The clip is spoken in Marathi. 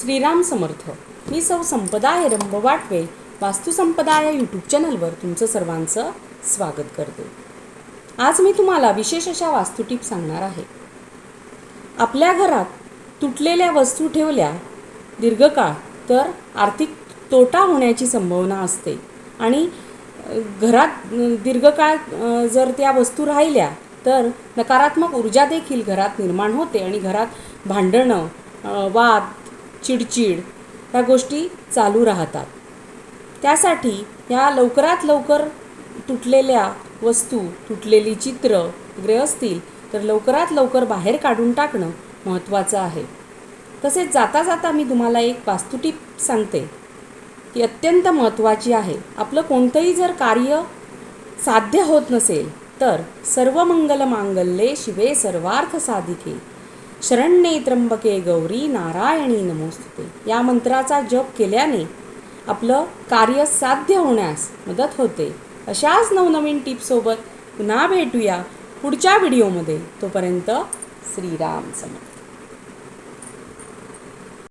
श्रीराम समर्थ. मी सौ संपदा हेरंब वाटवे. वास्तुसंपदा या यूट्यूब चॅनलवर तुमचं सर्वांचं स्वागत करते. आज मी तुम्हाला विशेष अशा वास्तू टिप सांगणार आहे. आपल्या घरात तुटलेल्या वस्तू ठेवल्या दीर्घकाळ तर आर्थिक तोटा होण्याची संभावना असते. आणि घरात दीर्घकाळ जर त्या वस्तू राहिल्या तर नकारात्मक ऊर्जा देखील घरात निर्माण होते आणि घरात भांडणं वाद चिडचिड ह्या गोष्टी चालू राहतात. त्यासाठी ह्या लवकरात लवकर तुटलेल्या वस्तू तुटलेली चित्र वगैरे असतील तर लवकरात लवकर बाहेर काढून टाकणं महत्त्वाचं आहे. तसेच जाता जाता मी तुम्हाला एक वास्तुटीप सांगते. ती अत्यंत महत्त्वाची आहे. आपलं कोणतंही जर कार्य साध्य होत नसेल तर सर्व मंगल मांगल्ये शिवे सर्वार्थ साधिके. शरण्ये त्र्यंबके गौरी नारायणी नमोस्तुते. या मंत्राचा जप केल्याने आपलं कार्य साध्य होण्यास मदत होते. अशाच नवनवीन टिपसोबत पुन्हा भेटूया पुढच्या व्हिडिओमध्ये. तोपर्यंत श्रीराम समर्थ.